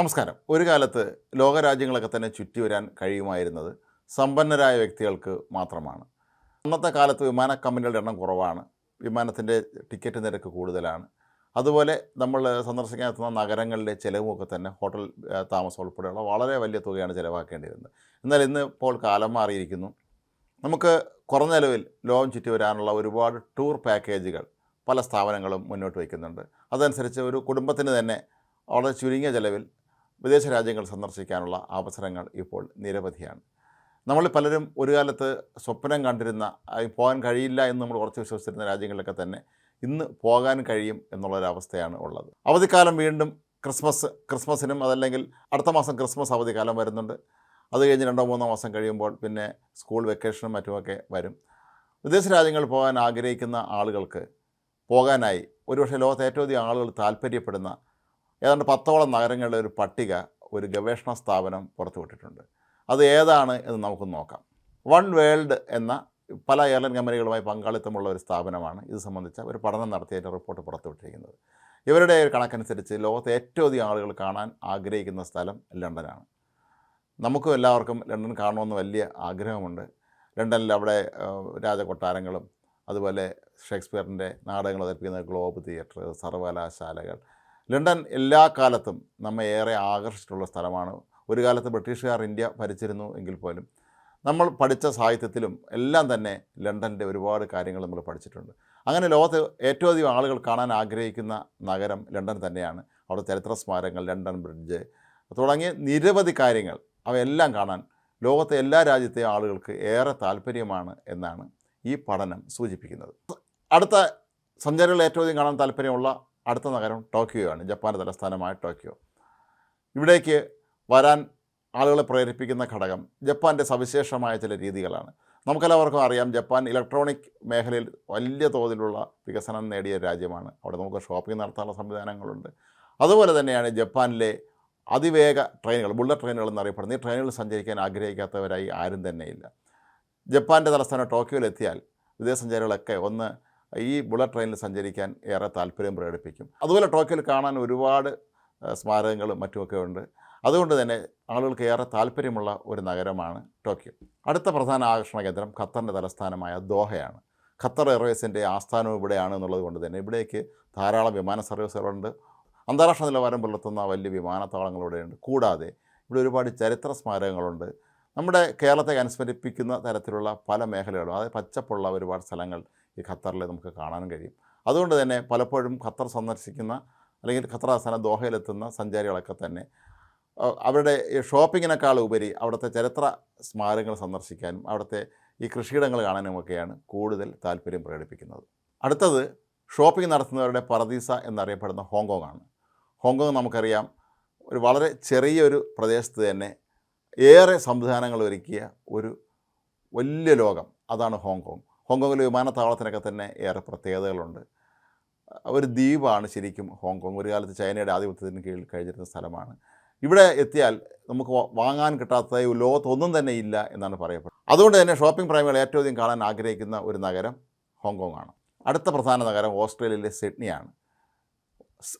നമസ്കാരം. ഒരു കാലത്ത് ലോകരാജ്യങ്ങളൊക്കെ തന്നെ ചുറ്റി വരാൻ കഴിയുമായിരുന്നത് സമ്പന്നരായ വ്യക്തികൾക്ക് മാത്രമാണ്. അന്നത്തെ കാലത്ത് വിമാന കമ്പനികളുടെ എണ്ണം കുറവാണ്. വിമാനത്തിന്റെ ടിക്കറ്റ് നിരക്ക് കൂടുതലാണ്. അതുപോലെ നമ്മൾ സന്ദർശിക്കാൻ എത്തുന്ന നഗരങ്ങളിലെ ചിലവുമൊക്കെ തന്നെ ഹോട്ടൽ താമസം ഉൾപ്പെടെയുള്ള വളരെ വലിയ തുകയാണ് ചിലവാക്കേണ്ടിയിരുന്നത്. എന്നാൽ ഇന്ന് ഇപ്പോൾ കാലം മാറിയിരിക്കുന്നു. നമുക്ക് കുറഞ്ഞ ചിലവിൽ ലോകം ചുറ്റി വരാനുള്ള ഒരുപാട് ടൂർ പാക്കേജുകൾ പല സ്ഥാപനങ്ങളും മുന്നോട്ട് വയ്ക്കുന്നുണ്ട്. അതനുസരിച്ച് ഒരു കുടുംബത്തിന് തന്നെ വളരെ ചുരുങ്ങിയ ചിലവിൽ വിദേശ രാജ്യങ്ങൾ സന്ദർശിക്കാനുള്ള അവസരങ്ങൾ ഇപ്പോൾ നിരവധിയാണ്. നമ്മൾ പലരും ഒരു കാലത്ത് സ്വപ്നം കണ്ടിരുന്ന പോകാൻ കഴിയില്ല എന്ന് നമ്മൾ ഉറച്ചു വിശ്വസിച്ചിരുന്ന രാജ്യങ്ങളിലൊക്കെ തന്നെ ഇന്ന് പോകാൻ കഴിയും എന്നുള്ളൊരവസ്ഥയാണ് ഉള്ളത്. അവധിക്കാലം വീണ്ടും ക്രിസ്മസ് ക്രിസ്മസിനും അതല്ലെങ്കിൽ അടുത്ത മാസം ക്രിസ്മസ് അവധിക്കാലം വരുന്നുണ്ട്. അത് കഴിഞ്ഞ് രണ്ടോ മൂന്നോ മാസം കഴിയുമ്പോൾ പിന്നെ സ്കൂൾ വെക്കേഷനും മറ്റുമൊക്കെ വരും. വിദേശ രാജ്യങ്ങളിൽ പോകാൻ ആഗ്രഹിക്കുന്ന ആളുകൾക്ക് പോകാനായി ഒരുപക്ഷെ ലോകത്തെ ഏറ്റവും അധികം ആളുകൾ താല്പര്യപ്പെടുന്ന ഏതാണ്ട് പത്തോളം നഗരങ്ങളുടെ ഒരു പട്ടിക ഒരു ഗവേഷണ സ്ഥാപനം പുറത്തുവിട്ടിട്ടുണ്ട്. അത് ഏതാണ് എന്ന് നമുക്ക് നോക്കാം. വൺ വേൾഡ് എന്ന പല എയർലൈൻ കമ്പനികളുമായി പങ്കാളിത്തമുള്ള ഒരു സ്ഥാപനമാണ് ഇത് സംബന്ധിച്ച ഒരു പഠനം നടത്തിയതിന്റെ റിപ്പോർട്ട് പുറത്തുവിട്ടിരിക്കുന്നത്. ഇവരുടെ ഒരു കണക്കനുസരിച്ച് ലോകത്തെ ഏറ്റവും അധികം ആളുകൾ കാണാൻ ആഗ്രഹിക്കുന്ന സ്ഥലം ലണ്ടനാണ്. നമുക്കും എല്ലാവർക്കും ലണ്ടൻ കാണണമെന്ന് വലിയ ആഗ്രഹമുണ്ട്. ലണ്ടനിൽ അവിടെ രാജകൊട്ടാരങ്ങളും അതുപോലെ ഷേക്സ്പിയറിന്റെ നാടകങ്ങൾ അവതരിപ്പിക്കുന്ന ഗ്ലോബ് തിയേറ്റർ സർവകലാശാലകൾ ലണ്ടൻ എല്ലാ കാലത്തും നമ്മെ ഏറെ ആകർഷിച്ചിട്ടുള്ള സ്ഥലമാണ്. ഒരു കാലത്ത് ബ്രിട്ടീഷുകാർ ഇന്ത്യ ഭരിച്ചിരുന്നു എങ്കിൽ പോലും നമ്മൾ പഠിച്ച സാഹിത്യത്തിലും എല്ലാം തന്നെ ലണ്ടന്റെ ഒരുപാട് കാര്യങ്ങൾ നമ്മൾ പഠിച്ചിട്ടുണ്ട്. അങ്ങനെ ലോകത്ത് ഏറ്റവും അധികം ആളുകൾ കാണാൻ ആഗ്രഹിക്കുന്ന നഗരം ലണ്ടൻ തന്നെയാണ്. അവിടെ ചരിത്ര സ്മാരകങ്ങൾ ലണ്ടൻ ബ്രിഡ്ജ് തുടങ്ങിയ നിരവധി കാര്യങ്ങൾ അവയെല്ലാം കാണാൻ ലോകത്തെ എല്ലാ രാജ്യത്തെയും ആളുകൾക്ക് ഏറെ താല്പര്യമാണ് എന്നാണ് ഈ പഠനം സൂചിപ്പിക്കുന്നത്. അടുത്ത സഞ്ചാരികൾ ഏറ്റവും അധികം കാണാൻ താല്പര്യമുള്ള അടുത്ത നഗരം ടോക്കിയോ ആണ് ജപ്പാന്റെ തലസ്ഥാനമായ ടോക്കിയോ. ഇവിടേക്ക് വരാൻ ആളുകളെ പ്രേരിപ്പിക്കുന്ന ഘടകം ജപ്പാന്റെ സവിശേഷമായ ചില രീതികളാണ്. നമുക്കെല്ലാവർക്കും അറിയാം ജപ്പാൻ ഇലക്ട്രോണിക് മേഖലയിൽ വലിയ തോതിലുള്ള വികസനം നേടിയ രാജ്യമാണ്. അവിടെ നമുക്ക് ഷോപ്പിംഗ് നടത്താനുള്ള സംവിധാനങ്ങളുണ്ട്. അതുപോലെ തന്നെയാണ് ജപ്പാനിലെ അതിവേഗ ട്രെയിനുകൾ ബുള്ളറ്റ് ട്രെയിനുകൾ എന്നറിയപ്പെടുന്ന ഈ ട്രെയിനുകൾ സഞ്ചരിക്കാൻ ആഗ്രഹിക്കാത്തവരായി ആരും തന്നെയില്ല. ജപ്പാന്റെ തലസ്ഥാനം ടോക്കിയോയിലെത്തിയാൽ വിദേശസഞ്ചാരികളൊക്കെ ഒന്ന് ഈ ബുള്ളറ്റ് ട്രെയിനിൽ സഞ്ചരിക്കാൻ ഏറെ താല്പര്യം പ്രകടിപ്പിക്കും. അതുപോലെ ടോക്കിയോയിൽ കാണാൻ ഒരുപാട് സ്മാരകങ്ങളും മറ്റുമൊക്കെ ഉണ്ട്. അതുകൊണ്ട് തന്നെ ആളുകൾക്ക് ഏറെ താല്പര്യമുള്ള ഒരു നഗരമാണ് ടോക്കിയോ. അടുത്ത പ്രധാന ആകർഷണ കേന്ദ്രം ഖത്തറിന്റെ തലസ്ഥാനമായ ദോഹയാണ്. ഖത്തർ എയർവേസിന്റെ ആസ്ഥാനവും ഇവിടെയാണ് എന്നുള്ളത് കൊണ്ട് തന്നെ ഇവിടേക്ക് ധാരാളം വിമാന സർവീസുകളുണ്ട്. അന്താരാഷ്ട്ര നിലവാരം പുലർത്തുന്ന വലിയ വിമാനത്താവളങ്ങൾ ഇവിടെയുണ്ട് കൂടാതെ ഇവിടെ ഒരുപാട് ചരിത്ര സ്മാരകങ്ങളുണ്ട്. നമ്മുടെ കേരളത്തെ അനുസ്മരിപ്പിക്കുന്ന തരത്തിലുള്ള പല മേഖലകളും അതായത് പച്ചപ്പുള്ള ഒരുപാട് സ്ഥലങ്ങൾ ഈ ഖത്തറിൽ നമുക്ക് കാണാനും കഴിയും. അതുകൊണ്ട് തന്നെ പലപ്പോഴും ഖത്തർ സന്ദർശിക്കുന്ന അല്ലെങ്കിൽ ഖത്തർ ആസ്ഥാനം ദോഹയിലെത്തുന്ന സഞ്ചാരികളൊക്കെ തന്നെ അവരുടെ ഷോപ്പിങ്ങിനേക്കാൾ ഉപരി അവിടുത്തെ ചരിത്ര സ്മാരകങ്ങൾ സന്ദർശിക്കാനും അവിടുത്തെ ഈ കൃഷിയിടങ്ങൾ കാണാനുമൊക്കെയാണ് കൂടുതൽ താല്പര്യം പ്രകടിപ്പിക്കുന്നത്. അടുത്തത് ഷോപ്പിംഗ് നടത്തുന്നവരുടെ പറദീസ എന്നറിയപ്പെടുന്ന ഹോങ്കോങ് ആണ് ഹോങ്കോങ് നമുക്കറിയാം ഒരു വളരെ ചെറിയൊരു പ്രദേശത്ത് തന്നെ ഏറെ സംവിധാനങ്ങൾ ഒരുക്കിയ ഒരു വലിയ ലോകം. അതാണ് ഹോങ്കോങ്. ഹോങ്കോങ്ങിലെ വിമാനത്താവളത്തിനൊക്കെ തന്നെ ഏറെ പ്രത്യേകതകളുണ്ട്. ഒരു ദ്വീപാണ് ശരിക്കും ഹോങ്കോങ്. ഒരു കാലത്ത് ചൈനയുടെ ആധിപത്യത്തിന് കീഴിൽ കഴിഞ്ഞിരുന്ന സ്ഥലമാണ്. ഇവിടെ എത്തിയാൽ നമുക്ക് വാങ്ങാൻ കിട്ടാത്ത ലോകത്തൊന്നും തന്നെ ഇല്ല എന്നാണ് പറയപ്പെടുന്നത്. അതുകൊണ്ട് തന്നെ ഷോപ്പിംഗ് പ്രേമികൾ ഏറ്റവും അധികം കാണാൻ ആഗ്രഹിക്കുന്ന ഒരു നഗരം ഹോങ്കോങ് ആണ്. അടുത്ത പ്രധാന നഗരം ഓസ്ട്രേലിയയിലെ സിഡ്നിയാണ്.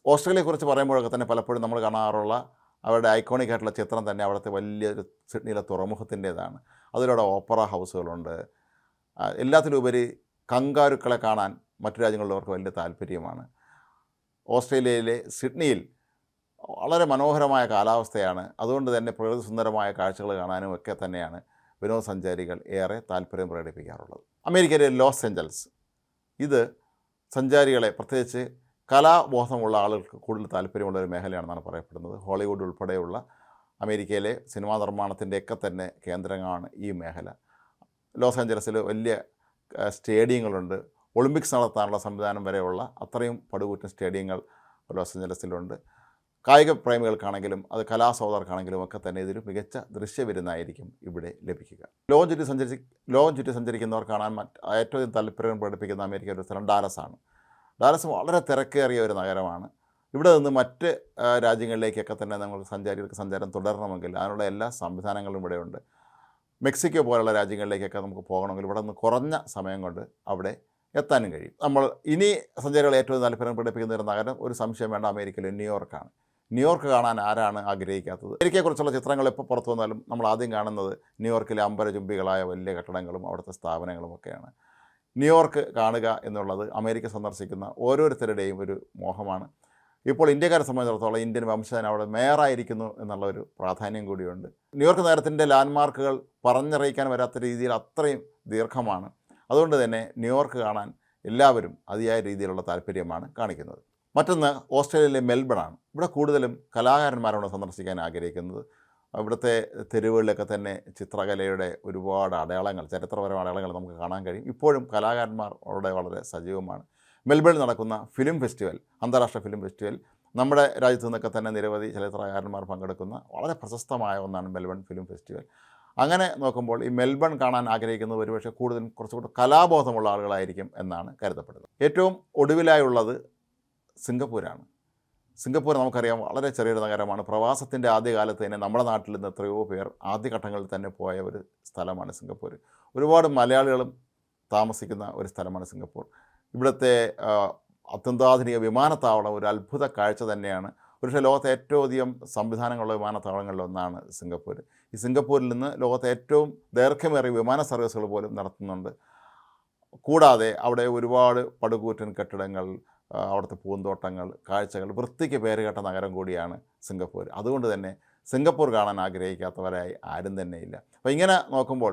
ഓസ്ട്രേലിയയെക്കുറിച്ച് പറയുമ്പോഴൊക്കെ തന്നെ പലപ്പോഴും നമ്മൾ കാണാറുള്ള അവരുടെ ഐക്കോണിക് ആയിട്ടുള്ള ചിത്രം തന്നെ അവിടുത്തെ വലിയൊരു സിഡ്നിയിലെ തുറമുഖത്തിന്റേതാണ്. അതിലൂടെ ഓപ്പറ ഹൗസുകളുണ്ട്. എല്ലാത്തിലുപരി കങ്കാരുക്കളെ കാണാൻ മറ്റു രാജ്യങ്ങളിലുള്ളവർക്ക് വലിയ താല്പര്യമാണ്. ഓസ്ട്രേലിയയിലെ സിഡ്നിയിൽ വളരെ മനോഹരമായ കാലാവസ്ഥയാണ്. അതുകൊണ്ട് തന്നെ പ്രകൃതി സുന്ദരമായ കാഴ്ചകൾ കാണാനും ഒക്കെ തന്നെയാണ് വിനോദസഞ്ചാരികൾ ഏറെ താല്പര്യം പ്രകടിപ്പിക്കാറുള്ളത്. അമേരിക്കയിലെ ലോസ് ഏഞ്ചൽസ്. ഇത് സഞ്ചാരികളെ പ്രത്യേകിച്ച് കലാബോധമുള്ള ആളുകൾക്ക് കൂടുതൽ താല്പര്യമുള്ള ഒരു മേഖലയാണെന്നാണ് പറയപ്പെടുന്നത്. ഹോളിവുഡ് ഉൾപ്പെടെയുള്ള അമേരിക്കയിലെ സിനിമാ നിർമ്മാണത്തിന്റെയൊക്കെ തന്നെ കേന്ദ്രങ്ങളാണ് ഈ മേഖല. ലോസ് ഏഞ്ചലസിൽ വലിയ സ്റ്റേഡിയങ്ങളുണ്ട്. ഒളിമ്പിക്സ് നടത്താനുള്ള സംവിധാനം വരെയുള്ള അത്രയും പടുകൂറ്റൻ സ്റ്റേഡിയങ്ങൾ ലോസ് ഏഞ്ചലസിലുണ്ട് കായിക പ്രേമികൾക്കാണെങ്കിലും അത് കലാസൗദർക്കാണെങ്കിലും ഒക്കെ തന്നെ ഇതൊരു മികച്ച ദൃശ്യവിരുന്നായിരിക്കും ഇവിടെ ലഭിക്കുക. ലോകം ചുറ്റി സഞ്ചരിച്ച് ലോകം ചുറ്റി സഞ്ചരിക്കുന്നവർ കാണാൻ മറ്റ് ഏറ്റവും താല്പര്യം പ്രകടിപ്പിക്കുന്ന അമേരിക്ക ഒരു സ്ഥലം ഡാലസാണ്. ഡാലസ് വളരെ തിരക്കേറിയ ഒരു നഗരമാണ്. ഇവിടെ നിന്ന് മറ്റ് രാജ്യങ്ങളിലേക്കൊക്കെ തന്നെ നമ്മൾ സഞ്ചാരികൾക്ക് സഞ്ചാരം തുടരണമെങ്കിൽ അതിനുള്ള എല്ലാ സംവിധാനങ്ങളും ഇവിടെയുണ്ട്. മെക്സിക്കോ പോലുള്ള രാജ്യങ്ങളിലേക്കൊക്കെ നമുക്ക് പോകണമെങ്കിൽ ഇവിടെ നിന്ന് കുറഞ്ഞ സമയം കൊണ്ട് അവിടെ എത്താനും കഴിയും. നമ്മൾ ഇനി സഞ്ചാരികൾ ഏറ്റവും താല്പര്യം പ്രകടിപ്പിക്കുന്ന ഒരു നഗരം ഒരു സംശയം വേണ്ട അമേരിക്കയിലെ ന്യൂയോർക്കാണ്. ന്യൂയോർക്ക് കാണാൻ ആരാണ് ആഗ്രഹിക്കാത്തത്? അമേരിക്കയെക്കുറിച്ചുള്ള ചിത്രങ്ങൾ എപ്പോൾ പുറത്തു വന്നാലും നമ്മൾ ആദ്യം കാണുന്നത് ന്യൂയോർക്കിലെ അമ്പരചുംബികളായ വലിയ കെട്ടിടങ്ങളും അവിടുത്തെ സ്ഥാപനങ്ങളും ഒക്കെയാണ്. ന്യൂയോർക്ക് കാണുക എന്നുള്ളത് അമേരിക്ക സന്ദർശിക്കുന്ന ഓരോരുത്തരുടെയും ഒരു മോഹമാണ്. ഇപ്പോൾ ഇന്ത്യക്കാരെ സംബന്ധിച്ചിടത്തോളം ഇന്ത്യൻ വംശജൻ അവിടെ മേയറായിരിക്കുന്നു എന്നുള്ള ഒരു പ്രാധാന്യം കൂടിയുണ്ട്. ന്യൂയോർക്ക് നഗരത്തിന്റെ ലാൻഡ്മാർക്കുകൾ പറഞ്ഞറിയിക്കാൻ വരാത്ത രീതിയിൽ അത്രയും ദീർഘമാണ്. അതുകൊണ്ട് തന്നെ ന്യൂയോർക്ക് കാണാൻ എല്ലാവരും അതിയായ രീതിയിലുള്ള താല്പര്യമാണ് കാണിക്കുന്നത്. മറ്റൊന്ന് ഓസ്ട്രേലിയയിലെ മെൽബണാണ്. ഇവിടെ കൂടുതലും കലാകാരന്മാരാണ് സന്ദർശിക്കാൻ ആഗ്രഹിക്കുന്നത്. ഇവിടുത്തെ തെരുവുകളിലൊക്കെ തന്നെ ചിത്രകലയുടെ ഒരുപാട് അടയാളങ്ങൾ ചരിത്രപരമായ അടയാളങ്ങൾ നമുക്ക് കാണാൻ കഴിയും. ഇപ്പോഴും കലാകാരന്മാർ അവിടെ വളരെ സജീവമാണ്. മെൽബണിൽ നടക്കുന്ന ഫിലിം ഫെസ്റ്റിവൽ അന്താരാഷ്ട്ര ഫിലിം ഫെസ്റ്റിവൽ നമ്മുടെ രാജ്യത്തു നിന്നൊക്കെ തന്നെ നിരവധി ചലച്ചിത്രകാരന്മാർ പങ്കെടുക്കുന്ന വളരെ പ്രശസ്തമായ ഒന്നാണ് മെൽബൺ ഫിലിം ഫെസ്റ്റിവൽ. അങ്ങനെ നോക്കുമ്പോൾ ഈ മെൽബൺ കാണാൻ ആഗ്രഹിക്കുന്നത് ഒരുപക്ഷെ കൂടുതലും കുറച്ചുകൂടി കലാബോധമുള്ള ആളുകളായിരിക്കും എന്നാണ് കരുതപ്പെടുന്നത്. ഏറ്റവും ഒടുവിലായുള്ളത് സിംഗപ്പൂരാണ്. സിംഗപ്പൂർ നമുക്കറിയാം വളരെ ചെറിയൊരു നഗരമാണ്. പ്രവാസത്തിന്റെ ആദ്യകാലത്ത് തന്നെ നമ്മുടെ നാട്ടിൽ നിന്ന് എത്രയോ പേർ ആദ്യഘട്ടങ്ങളിൽ തന്നെ പോയ ഒരു സ്ഥലമാണ് സിംഗപ്പൂർ. ഒരുപാട് മലയാളികളും താമസിക്കുന്ന ഒരു സ്ഥലമാണ് സിംഗപ്പൂർ. ഇവിടുത്തെ അത്യന്താധുനിക വിമാനത്താവളം ഒരു അത്ഭുത കാഴ്ച തന്നെയാണ്. ഒരുപക്ഷെ ലോകത്തെ ഏറ്റവും അധികം സംവിധാനങ്ങളുള്ള വിമാനത്താവളങ്ങളിൽ ഒന്നാണ് സിംഗപ്പൂർ. ഈ സിംഗപ്പൂരിൽ നിന്ന് ലോകത്തെ ഏറ്റവും ദൈർഘ്യമേറിയ വിമാന സർവീസുകൾ പോലും നടത്തുന്നുണ്ട്. കൂടാതെ അവിടെ ഒരുപാട് പടുകൂറ്റൻ കെട്ടിടങ്ങൾ അവിടുത്തെ പൂന്തോട്ടങ്ങൾ കാഴ്ചകൾ വൃത്തിക്ക് പേരുകേട്ട നഗരം കൂടിയാണ് സിംഗപ്പൂർ. അതുകൊണ്ട് തന്നെ സിംഗപ്പൂർ കാണാൻ ആഗ്രഹിക്കാത്തവരായി ആരും തന്നെയില്ല. അപ്പോൾ ഇങ്ങനെ നോക്കുമ്പോൾ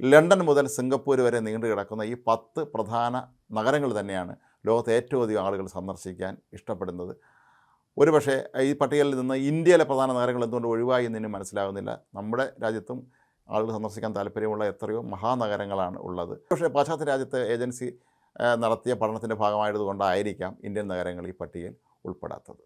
ലണ്ടൻ മുതൽ സിംഗപ്പൂർ വരെ നീണ്ടു കിടക്കുന്ന ഈ പത്ത് പ്രധാന നഗരങ്ങൾ തന്നെയാണ് ലോകത്തെ ഏറ്റവും അധികം ആളുകൾ സന്ദർശിക്കാൻ ഇഷ്ടപ്പെടുന്നത്. ഒരുപക്ഷേ ഈ പട്ടികയിൽ നിന്ന് ഇന്ത്യയിലെ പ്രധാന നഗരങ്ങൾ എന്തുകൊണ്ട് ഒഴിവായി എന്നിനും മനസ്സിലാകുന്നില്ല. നമ്മുടെ രാജ്യത്തും ആളുകൾ സന്ദർശിക്കാൻ താല്പര്യമുള്ള എത്രയോ മഹാനഗരങ്ങളാണ് ഉള്ളത്. പക്ഷേ പാശ്ചാത്യ രാജ്യത്തെ ഏജൻസി നടത്തിയ പഠനത്തിന്റെ ഭാഗമായതുകൊണ്ടായിരിക്കാം ഇന്ത്യൻ നഗരങ്ങൾ ഈ പട്ടികയിൽ ഉൾപ്പെടാത്തത്.